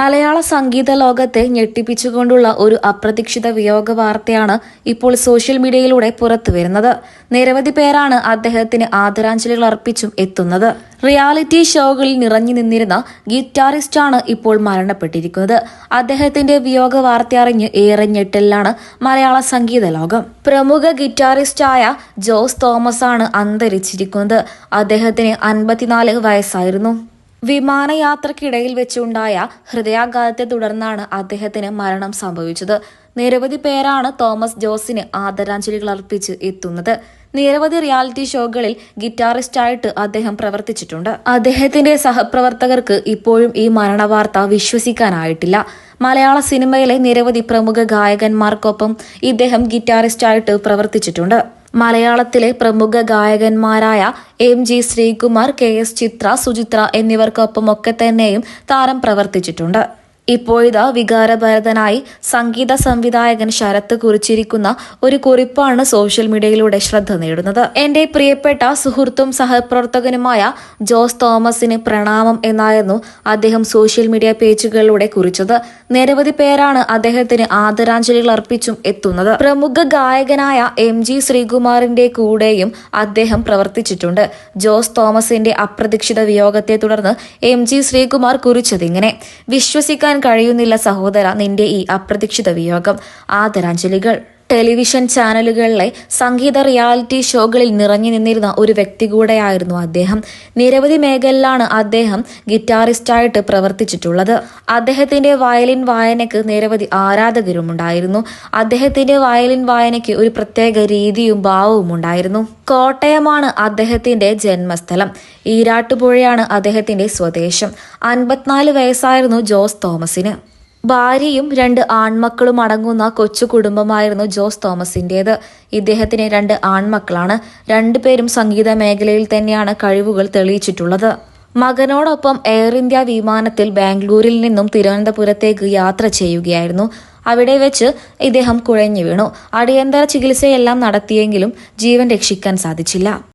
മലയാള സംഗീത ലോകത്തെ ഞെട്ടിപ്പിച്ചുകൊണ്ടുള്ള ഒരു അപ്രതീക്ഷിത വിയോഗ വാർത്തയാണ് ഇപ്പോൾ സോഷ്യൽ മീഡിയയിലൂടെ പുറത്തുവരുന്നത് നിരവധി പേരാണ് അദ്ദേഹത്തിന് ആദരാഞ്ജലികൾ അർപ്പിച്ചും എത്തുന്നത്. റിയാലിറ്റി ഷോകളിൽ നിറഞ്ഞു നിന്നിരുന്ന ഗിറ്റാറിസ്റ്റാണ് ഇപ്പോൾ മരണപ്പെട്ടിരിക്കുന്നത്. അദ്ദേഹത്തിന്റെ വിയോഗ വാർത്ത അറിഞ്ഞ് ഏറെ ഞെട്ടലിലാണ് മലയാള സംഗീത ലോകം. പ്രമുഖ ഗിറ്റാറിസ്റ്റായ ജോസ് തോമസ് ആണ് അന്തരിച്ചിരിക്കുന്നത്. അദ്ദേഹത്തിന് അൻപത്തിനാല് വയസ്സായിരുന്നു. വിമാനയാത്രക്കിടയിൽ വെച്ചുണ്ടായ ഹൃദയാഘാതത്തെ തുടർന്നാണ് അദ്ദേഹത്തിന് മരണം സംഭവിച്ചത്. നിരവധി പേരാണ് തോമസ് ജോസിന് ആദരാഞ്ജലികൾ അർപ്പിച്ച് എത്തുന്നത്. നിരവധി റിയാലിറ്റി ഷോകളിൽ ഗിറ്റാറിസ്റ്റായിട്ട് അദ്ദേഹം പ്രവർത്തിച്ചിട്ടുണ്ട്. അദ്ദേഹത്തിന്റെ സഹപ്രവർത്തകർക്ക് ഇപ്പോഴും ഈ മരണവാർത്ത വിശ്വസിക്കാനായിട്ടില്ല. മലയാള സിനിമയിലെ നിരവധി പ്രമുഖ ഗായകന്മാർക്കൊപ്പം ഇദ്ദേഹം ഗിറ്റാറിസ്റ്റായിട്ട് പ്രവർത്തിച്ചിട്ടുണ്ട്. മലയാളത്തിലെ പ്രമുഖ ഗായകന്മാരായ M G Sreekumar K S Chithra Suchithra എന്നിവർക്കൊപ്പമൊക്കെ തന്നെയും താരം പ്രവർത്തിച്ചിട്ടുണ്ട്. ഇപ്പോഴിതാ വികാരഭരതനായി സംഗീത സംവിധായകൻ ശരത്ത് കുറിച്ചിരിക്കുന്ന ഒരു കുറിപ്പാണ് സോഷ്യൽ മീഡിയയിലൂടെ ശ്രദ്ധ നേടുന്നത്. എന്റെ പ്രിയപ്പെട്ട സുഹൃത്തും സഹപ്രവർത്തകനുമായ ജോസ് തോമസിന് പ്രണാമം എന്നായിരുന്നു അദ്ദേഹം സോഷ്യൽ മീഡിയ പേജുകളിലൂടെ കുറിച്ചത്. നിരവധി പേരാണ് അദ്ദേഹത്തിന് ആദരാഞ്ജലികൾ അർപ്പിച്ചും എത്തുന്നത്. പ്രമുഖ ഗായകനായ എം ജി ശ്രീകുമാറിന്റെ കൂടെയും അദ്ദേഹം പ്രവർത്തിച്ചിട്ടുണ്ട്. ജോസ് തോമസിന്റെ അപ്രതീക്ഷിത വിയോഗത്തെ തുടർന്ന് എം ജി ശ്രീകുമാർ കുറിച്ചതിങ്ങനെ. വിശ്വസിക്കാൻ കഴിയുന്നില്ല സഹോദര. നിന്റെ ഈ അപ്രതീക്ഷിത വിയോഗം. ആദരാഞ്ജലികൾ. ടെലിവിഷൻ ചാനലുകളിലെ സംഗീത റിയാലിറ്റി ഷോകളിൽ നിറഞ്ഞു നിന്നിരുന്ന ഒരു വ്യക്തി കൂടെയായിരുന്നു അദ്ദേഹം. നിരവധി മേഖലയിലാണ് അദ്ദേഹം ഗിറ്റാറിസ്റ്റായിട്ട് പ്രവർത്തിച്ചിട്ടുള്ളത്. അദ്ദേഹത്തിന്റെ വയലിൻ വായനയ്ക്ക് നിരവധി ആരാധകരും ഉണ്ടായിരുന്നു അദ്ദേഹത്തിന്റെ വയലിൻ വായനയ്ക്ക് ഒരു പ്രത്യേക രീതിയും ഭാവവും ഉണ്ടായിരുന്നു. കോട്ടയമാണ് അദ്ദേഹത്തിന്റെ ജന്മസ്ഥലം. ഈരാട്ടുപുഴയാണ് അദ്ദേഹത്തിന്റെ സ്വദേശം. അൻപത്തിനാല് വയസ്സായിരുന്നു ജോസ് തോമസിന്. ഭാര്യയും രണ്ട് ആൺമക്കളും അടങ്ങുന്ന കൊച്ചു കുടുംബമായിരുന്നു ജോസ് തോമസിന്റേത്. ഇദ്ദേഹത്തിന് രണ്ട് ആൺമക്കളാണ്. രണ്ടുപേരും സംഗീത മേഖലയിൽ തന്നെയാണ് കഴിവുകൾ തെളിയിച്ചിട്ടുള്ളത്. മകനോടൊപ്പം എയർ ഇന്ത്യ വിമാനത്തിൽ ബാംഗ്ലൂരിൽ നിന്നും തിരുവനന്തപുരത്തേക്ക് യാത്ര ചെയ്യുകയായിരുന്നു. അവിടെ വെച്ച് ഇദ്ദേഹം കുഴഞ്ഞു വീണു. അടിയന്തര ചികിത്സയെല്ലാം നടത്തിയെങ്കിലും ജീവൻ രക്ഷിക്കാൻ സാധിച്ചില്ല.